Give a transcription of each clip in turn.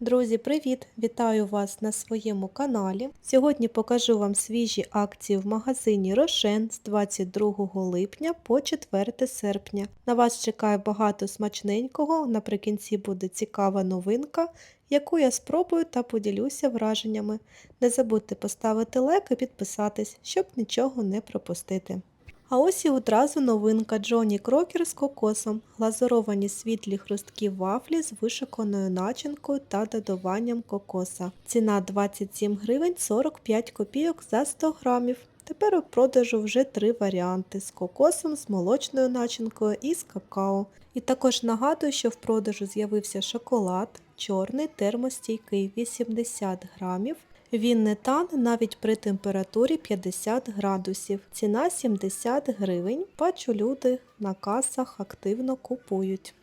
Друзі, привіт! Вітаю вас на своєму каналі. Сьогодні покажу вам свіжі акції в магазині Рошен з 22 липня по 4 серпня. На вас чекає багато смачненького, наприкінці буде цікава новинка, яку я спробую та поділюся враженнями. Не забудьте поставити лайк і підписатись, щоб нічого не пропустити. А ось і одразу новинка Джоні Крокер з кокосом, глазуровані світлі хрусткі вафлі з вишиканою начинкою та додаванням кокоса. Ціна 27 гривень 45 копійок за 100 грамів. Тепер у продажу вже три варіанти з кокосом, з молочною начинкою і з какао. І також нагадую, що в продажу з'явився шоколад, чорний термостійкий 80 грамів. Він не тане навіть при температурі 50 градусів. Ціна 70 гривень. Бачу, люди на касах активно купують.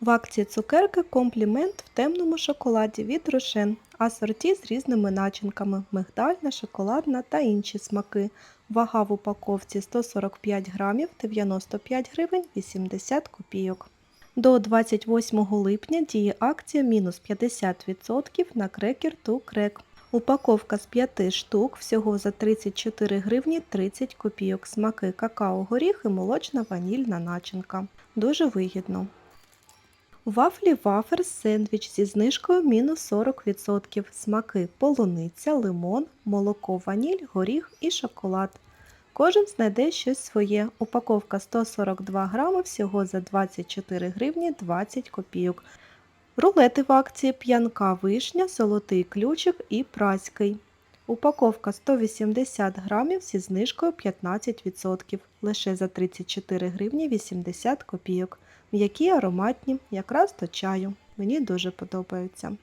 В акції цукерки комплімент в темному шоколаді від Рошен, асорті з різними начинками мигдальна, шоколадна та інші смаки. Вага в упаковці 145 грамів 95 гривень 80 копійок. До 28 липня діє акція мінус 50% на крекер ту крек. Упаковка з 5 штук всього за 34 гривні 30 копійок. Смаки какао, горіх і молочна ванільна начинка. Дуже вигідно. Вафлі вафер сендвіч зі знижкою мінус 40%. Смаки полуниця, лимон, молоко, ваніль, горіх і шоколад. Кожен знайде щось своє. Упаковка 142 грами всього за 24 гривні 20 копійок. Рулети в акції п'янка вишня, золотий ключик і праський. Упаковка 180 грамів зі знижкою 15%, лише за 34 гривні 80 копійок. М'які ароматні, якраз до чаю. Мені дуже подобаються.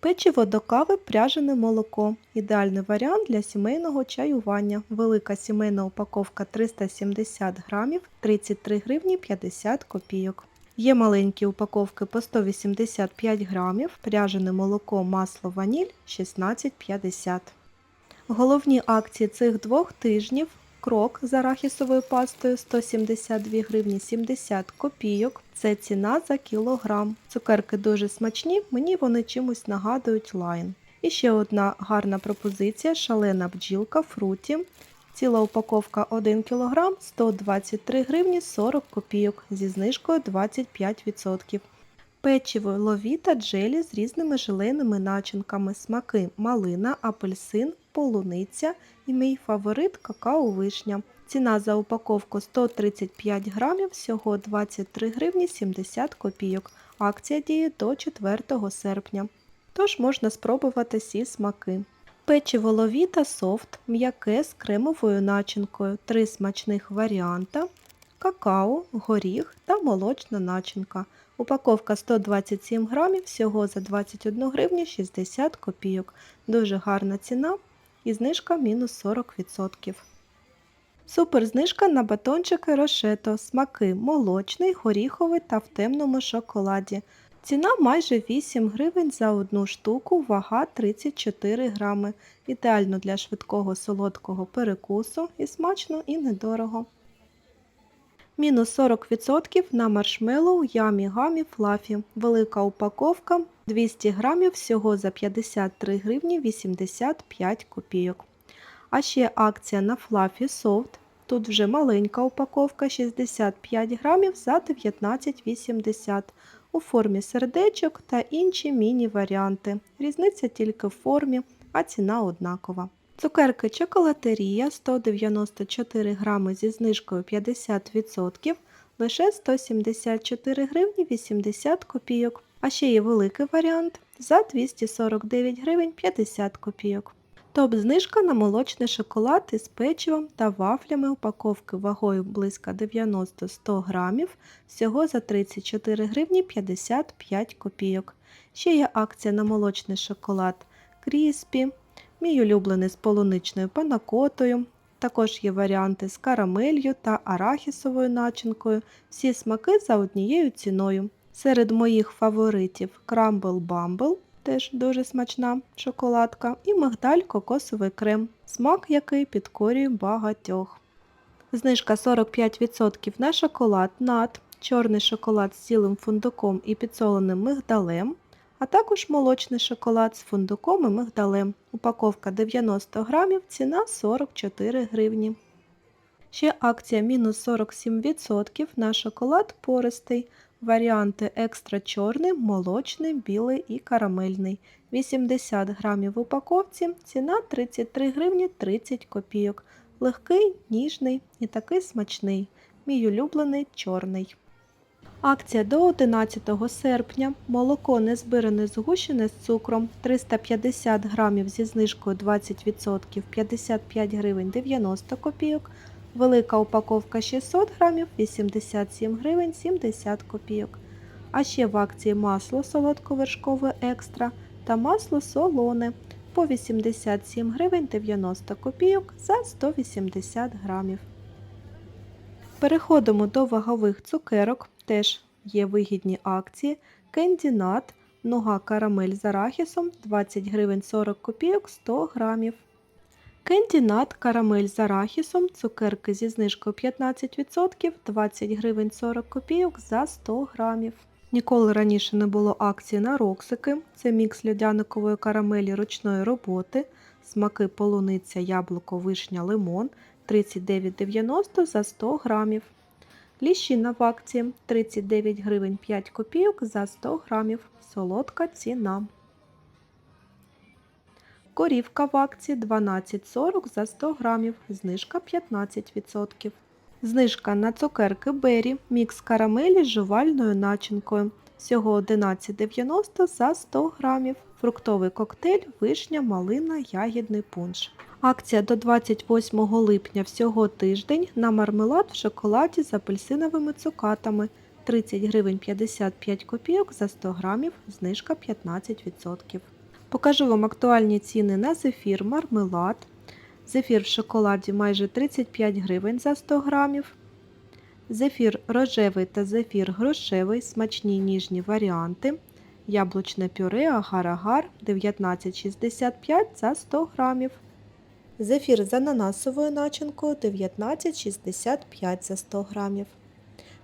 Печиво до кави пряжене молоко. Ідеальний варіант для сімейного чаювання. Велика сімейна упаковка 370 грамів 33 гривні 50 копійок. Є маленькі упаковки по 185 грамів, пряжене молоко, масло, ваніль 16,50. Головні акції цих двох тижнів крок з арахісовою пастою 172 гривні 70 копійок. Це ціна за кілограм. Цукерки дуже смачні, мені вони чимось нагадують лайн. І ще одна гарна пропозиція шалена бджілка фруті. Ціла упаковка 1 кг 123 гривні 40 копійок зі знижкою 25%. Печиво ловіта джелі з різними желейними начинками, смаки малина, апельсин, полуниця і мій фаворит какао-вишня. Ціна за упаковку 135 грамів, всього 23 гривні 70 копійок. Акція діє до 4 серпня. Тож можна спробувати всі смаки. Печиво ловіта софт, м'яке з кремовою начинкою, три смачних варіанта, какао, горіх та молочна начинка. Упаковка 127 грамів, всього за 21 гривню 60 копійок. Дуже гарна ціна і знижка мінус 40%. Супер знижка на батончики рошето, смаки молочний, горіховий та в темному шоколаді. Ціна майже 8 гривень за одну штуку, вага 34 грами. Ідеально для швидкого солодкого перекусу і смачно і недорого. Мінус 40% на маршмеллоу Ямі Гамі Флафі. Велика упаковка 200 грамів всього за 53 гривні 85 копійок. А ще акція на Флафі Софт. Тут вже маленька упаковка 65 грамів за 19,80 у формі сердечок та інші міні-варіанти. Різниця тільки в формі, а ціна однакова. Цукерки чоколатерія 194 грами зі знижкою 50%, лише 174 гривні 80 копійок. А ще є великий варіант за 249 гривень 50 копійок. Топ-знижка на молочний шоколад із печивом та вафлями упаковки вагою близько 90-100 грамів, всього за 34 гривні 55 копійок. Ще є акція на молочний шоколад Кріспі, мій улюблений з полуничною панакотою. Також є варіанти з карамелью та арахісовою начинкою. Всі смаки за однією ціною. Серед моїх фаворитів Crumble Bumble теж дуже смачна шоколадка, і мигдаль кокосовий крем, смак який підкорює багатьох. Знижка 45% на шоколад над, чорний шоколад з цілим фундуком і підсоленим мигдалем, а також молочний шоколад з фундуком і мигдалем. Упаковка 90 грамів, ціна 44 гривні. Ще акція мінус 47% на шоколад пористий. Варіанти екстра чорний, молочний, білий і карамельний. 80 грамів в упаковці, ціна 33 гривні 30 копійок. Легкий, ніжний і такий смачний. Мій улюблений чорний. Акція до 11 серпня. Молоко незбирене згущене з цукром 350 грамів зі знижкою 20% 55 гривень 90 копійок. Велика упаковка 600 грамів 87 гривень 70 копійок. А ще в акції масло солодковершкове екстра та масло солоне по 87 гривень 90 копійок за 180 грамів. Переходимо до вагових цукерок. Теж є вигідні акції. Кендінат, нога карамель з арахісом 20 гривень 40 копійок 100 грамів. Кендінат, карамель з арахісом, цукерки зі знижкою 15%, 20 гривень 40 копійок за 100 грамів. Ніколи раніше не було акції на роксики. Це мікс льодяникової карамелі ручної роботи, смаки полуниця, яблуко, вишня, лимон 39,90 за 100 грамів. Ліщина в акції 39 гривень 5 копійок за 100 грамів. Солодка ціна. Корівка в акції 12,40 за 100 грамів, знижка 15%. Знижка на цукерки Бері, мікс карамелі з жувальною начинкою. Всього 11,90 за 100 грамів. Фруктовий коктейль, вишня, малина, ягідний пунш. Акція до 28 липня всього тиждень на мармелад в шоколаді з апельсиновими цукатами 30 гривень 55 копійок за 100 грамів, знижка 15%. Покажу вам актуальні ціни на зефір, мармелад. Зефір в шоколаді майже 35 гривень за 100 грамів. Зефір рожевий та зефір грошевий, смачні ніжні варіанти. Яблучне пюре агар-агар 19,65 за 100 грамів. Зефір з ананасовою начинкою 19,65 за 100 грамів.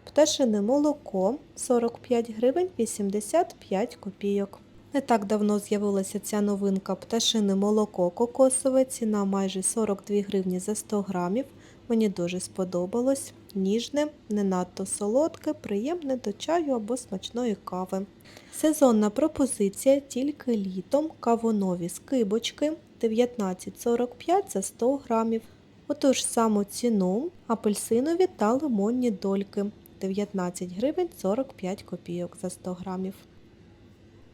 Пташине молоко 45 гривень 85 копійок. Не так давно з'явилася ця новинка пташине молоко кокосове, ціна майже 42 гривні за 100 грамів. Мені дуже сподобалось. Ніжне, не надто солодке, приємне до чаю або смачної кави. Сезонна пропозиція тільки літом, кавунові скибочки 19,45 за 100 грамів. У ту ж саму ціну апельсинові та лимонні дольки 19 гривень 45 копійок за 100 грамів.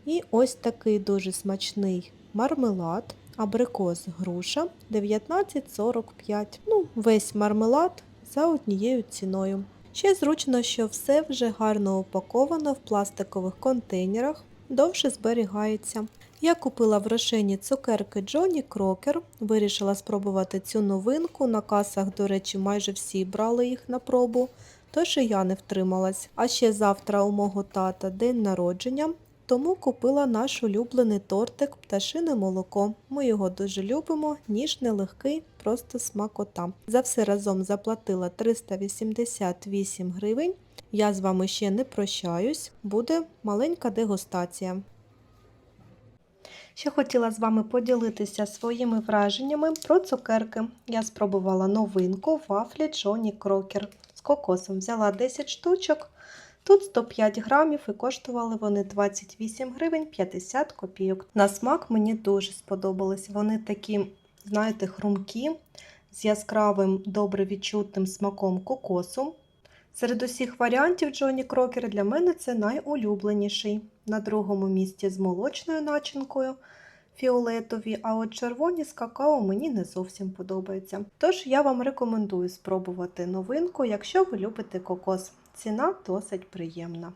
І ось такий дуже смачний мармелад, абрикос груша 19,45. Ну, весь мармелад за однією ціною. Ще зручно, що все вже гарно упаковано в пластикових контейнерах, довше зберігається. Я купила в Рошені цукерки Джоні Крокер, вирішила спробувати цю новинку. На касах, до речі, майже всі брали їх на пробу, тож і я не втрималась. А ще завтра у мого тата день народження, тому купила наш улюблений тортик пташине молоко. Ми його дуже любимо, ніжний, легкий, просто смакота. За все разом заплатила 388 гривень. Я з вами ще не прощаюсь, буде маленька дегустація. Ще хотіла з вами поділитися своїми враженнями про цукерки. Я спробувала новинку вафлі Джоні Крокер з кокосом. Взяла 10 штучок. Тут 105 грамів і коштували вони 28 гривень 50 копійок. На смак мені дуже сподобались. Вони такі, знаєте, хрумкі, з яскравим, добре відчутним смаком кокосу. Серед усіх варіантів Джоні Крокер для мене це найулюбленіший. На другому місці з молочною начинкою фіолетові, а от червоні з какао мені не зовсім подобаються. Тож я вам рекомендую спробувати новинку, якщо ви любите кокос. Ціна досить приємна.